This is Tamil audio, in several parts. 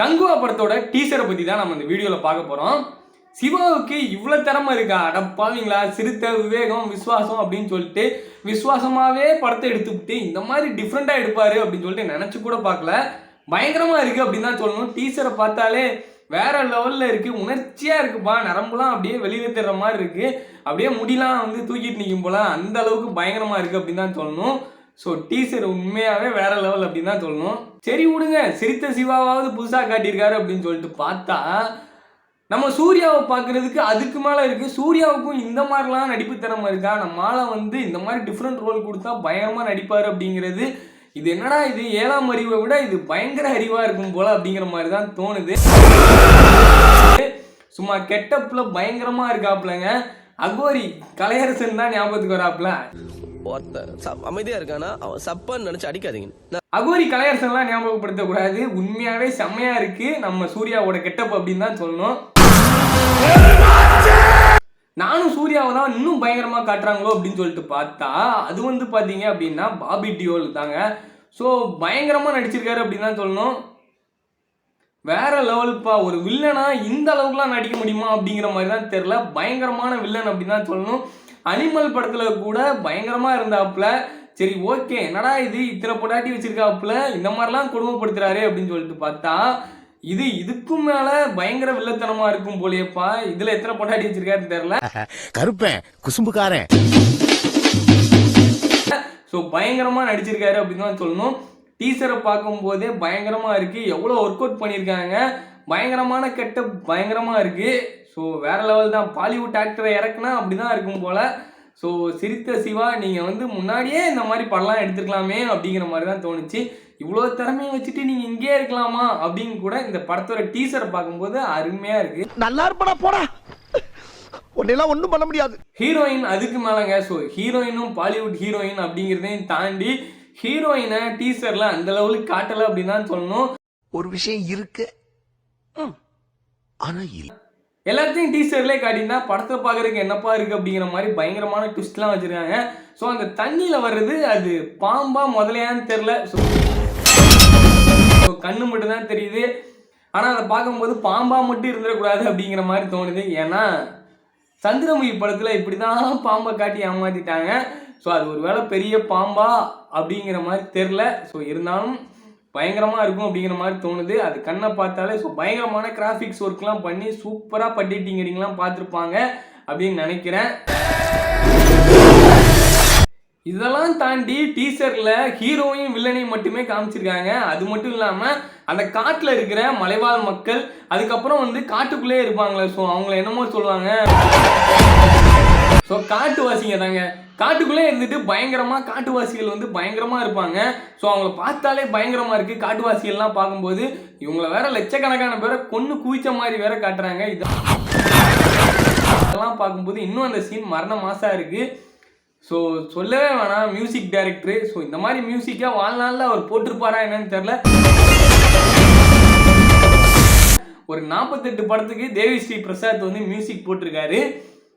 கங்குவா படத்தோட டீசரை பற்றி தான் நம்ம இந்த வீடியோவில் பார்க்க போகிறோம் சிவாவுக்கு இவ்வளோ திறமை இருக்கா? அடப்பாவீங்களா சிறுத்தை விவேகம் விஸ்வாசம் அப்படின்னு சொல்லிட்டு விஸ்வாசமாகவே படத்தை எடுத்துக்கிட்டு இந்த மாதிரி டிஃப்ரெண்ட்டாக எடுப்பார் அப்படின்னு சொல்லிட்டு நினச்சி கூட பார்க்கல. பயங்கரமாக இருக்குது அப்படின்னு தான் சொல்லணும். டீசரை பார்த்தாலே வேற லெவலில் இருக்குது உணர்ச்சியாக இருக்குப்பா. நரம்புலாம் அப்படியே வெளியே தர்ற மாதிரி இருக்குது அப்படியே முடிலாம் வந்து தூக்கிட்டு நிற்கும் போல அந்த அளவுக்கு பயங்கரமாக இருக்குது அப்படின்னு தான் சொல்லணும். ஸோ டீசர் உண்மையாகவே வேற லெவல் அப்படின்னு தான் சொல்லணும். சரி விடுங்க. சிரித்த சிவாவாவது புதுசாக காட்டியிருக்காரு அப்படின்னு சொல்லிட்டு பார்த்தா நம்ம சூர்யாவை பார்க்குறதுக்கு அதுக்கு மேலே இருக்குது சூர்யாவுக்கும் இந்த மாதிரிலாம் நடிப்பு திறமை இருக்கா? நம்மளால வந்து இந்த மாதிரி டிஃப்ரெண்ட் ரோல் கொடுத்தா பயங்கரமாக நடிப்பார் அப்படிங்கிறது இது என்னடா இது? ஏழாம் அறிவை விட இது பயங்கர அறிவாக இருக்கும் போல் அப்படிங்கிற மாதிரி தான் தோணுது. சும்மா கெட்டப்பில் பயங்கரமாக இருக்காப்லங்க அகோரி கலையரசன் தான் ஞாபகத்துக்கு வராப்ல ஒருத்த சப்- அமைதியா இருக்கானா? அவன் சப்பான்னு நினைச்சு அடிக்காதீங்க. அகோரி கலையரசன்லாம் ஞாபகப்படுத்த கூடாது உண்மையாவே செம்மையா இருக்கு. நம்ம சூர்யாவோட கெட்டப் அப்படின்னு தான் சொல்லணும். நானும் சூர்யாவை தான் இன்னும் பயங்கரமா காட்டுறாங்களோ அப்படின்னு சொல்லிட்டு பார்த்தா அது வந்து பாத்தீங்க அப்படின்னா பாபி டியோல் தாங்க. ஸோ பயங்கரமா நடிச்சிருக்காரு அப்படின்னு தான் சொல்லணும். வேற லெவல்ப்பா ஒரு வில்லனா இந்த அளவுக்குலாம் நடிக்க முடியுமா அப்படிங்கிற மாதிரி தான் தெரில பயங்கரமான வில்லன் அப்படின்னு தான் சொல்லணும். அனிமல் படத்துல கூட பயங்கரமா இருந்தாப்புல சரி ஓகே என்னடா இது? இத்தனை பொண்டாட்டி வச்சிருக்காப்புல? இந்த மாதிரிலாம் கொடுமைப்படுத்துறாரு அப்படின்னு சொல்லிட்டு பார்த்தா இது இதுக்கும் மேல பயங்கர வில்லத்தனமா இருக்கும் போலேயப்பா. இதுல எத்தனை பொண்டாட்டி வச்சிருக்காருன்னு தெரியல. கருப்பேன் குசும்புக்காரன். ஸோ பயங்கரமா நடிச்சிருக்காரு அப்படின்னு தான் சொல்லணும். டீசரை பார்க்கும்போதே பயங்கரமா இருக்கு. எவ்வளோ ஒர்க் அவுட் பண்ணியிருக்காங்க. பயங்கரமான கெட்ட பயங்கரமா இருக்கு. ஸோ வேற லெவல் தான். பாலிவுட் ஆக்டரை இறக்குனா அப்படிதான் இருக்கும் போல. ஸோ சிரித்த சிவா நீங்கள் வந்து முன்னாடியே இந்த மாதிரி படம்லாம் எடுத்துருக்கலாமே அப்படிங்கிற மாதிரி தான் தோணுச்சு. இவ்வளோ திறமையை வச்சுட்டு நீங்கள் இங்கேயே இருக்கலாமா அப்படின்னு கூட இந்த படத்தோட டீசரை பார்க்கும்போது அருமையாக இருக்குது நல்லா இருப்படா போடா. உன்னெல்லாம் ஒண்ணும் பண்ண முடியாது. ஹீரோயின் அதுக்கு மேலங்க. ஸோ ஹீரோயினும் பாலிவுட் ஹீரோயின் அப்படிங்கிறதையும் தாண்டி ஹீரோயினை டீசரில் அந்த லெவலுக்கு காட்டலை அப்படின்னு தான் சொல்லணும். ஒரு விஷயம் இருக்கு. ம். ஆனா இல்லை எல்லாத்தையும் டீசர்லேயே காட்டினா படத்தை பார்க்குறதுக்கு என்னப்பா இருக்குது அப்படிங்கிற மாதிரி பயங்கரமான ட்விஸ்ட்லாம் வச்சுருக்காங்க. ஸோ அந்த தண்ணியில் வர்றது அது பாம்பா முதலையான்னு தெரில ஸோ கண்ணு மட்டும் தான் தெரியுது. ஆனால் அதை பார்க்கும்போது பாம்பா மட்டும் இருந்துடக்கூடாது அப்படிங்கிற மாதிரி தோணுது. ஏன்னா சந்திரமுகி படத்தில் இப்படி தான் பாம்பை காட்டி ஏமாற்றிட்டாங்க ஸோ அது ஒரு வேளை பெரிய பாம்பா அப்படிங்கிற மாதிரி தெரில ஸோ இருந்தாலும் பயங்கரமாக இருக்கும் அப்படிங்கிற மாதிரி தோணுது. அது கண்ணை பார்த்தாலே ஸோ பயங்கரமான கிராஃபிக்ஸ் ஒர்க்லாம் பண்ணி சூப்பராக பட்டிட்டிங்கரிங்லாம் பார்த்துருப்பாங்க அப்படின்னு நினைக்கிறேன். இதெல்லாம் தாண்டி டீசரில் ஹீரோயும் வில்லனையும் மட்டுமே காமிச்சிருக்காங்க. அது மட்டும் இல்லாமல் அந்த காட்டில் இருக்கிற மலைவாழ் மக்கள் அதுக்கப்புறம் வந்து காட்டுக்குள்ளே இருப்பாங்களே ஸோ அவங்கள என்னமோ சொல்லுவாங்க. ஸோ காட்டுவாசிங்க தாங்க காட்டுக்குள்ளே இருந்துட்டு பயங்கரமாக காட்டுவாசிகள் வந்து பயங்கரமாக இருப்பாங்க. ஸோ அவங்கள பார்த்தாலே பயங்கரமாக இருக்குது காட்டுவாசிகள்லாம் பார்க்கும்போது இவங்களை வேற லட்சக்கணக்கான பேரை கொன்று குவிச்ச மாதிரி வேற காட்டுறாங்க. இது அதெல்லாம் பார்க்கும்போது இன்னும் அந்த சீன் மரண மாசாக இருக்குது ஸோ சொல்லவே வேணாம். மியூசிக் டைரக்டரு ஸோ இந்த மாதிரி மியூசிக்காக வாழ்நாளில் அவர் போட்டிருப்பாரா என்னன்னு தெரில ஒரு நாற்பத்தெட்டு படத்துக்கு தேவி ஸ்ரீ பிரசாத் வந்து மியூசிக் போட்டிருக்காரு.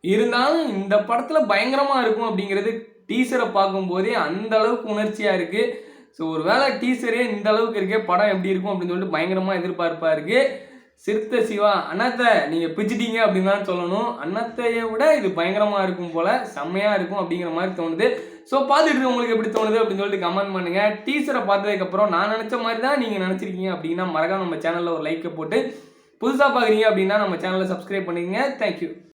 இருந்தாலும் இந்த படத்தில் பயங்கரமாக இருக்கும் அப்படிங்கிறது டீசரை பார்க்கும்போதே அந்த அளவுக்கு உணர்ச்சியாக இருக்குது ஸோ ஒரு வேளை டீசரே இந்த அளவுக்கு இருக்கே படம் எப்படி இருக்கும் அப்படின்னு சொல்லிட்டு பயங்கரமாக எதிர்பார்ப்பாக இருக்குது சிறுத்தை சிவா அண்ணத்தை நீங்கள் பிச்சிட்டீங்க அப்படின்னு தான் சொல்லணும். அண்ணத்தையை விட இது பயங்கரமாக இருக்கும் போல் செம்மையாக இருக்கும் அப்படிங்கிற மாதிரி தோணுது. ஸோ பார்த்துட்டு உங்களுக்கு எப்படி தோணுது அப்படின்னு சொல்லிட்டு கமெண்ட் பண்ணுங்கள் டீசரை பார்த்ததுக்கப்புறம் நான் நினச்ச மாதிரி தான் நீங்கள் நினச்சிருக்கீங்க அப்படின்னா மறக்காம நம்ம சேனலில் ஒரு லைக்கை போட்டு புதுசாக பார்க்குறீங்க அப்படின்னா நம்ம சேனலை சப்ஸ்கிரைப் பண்ணிக்கங்க. தேங்க்யூ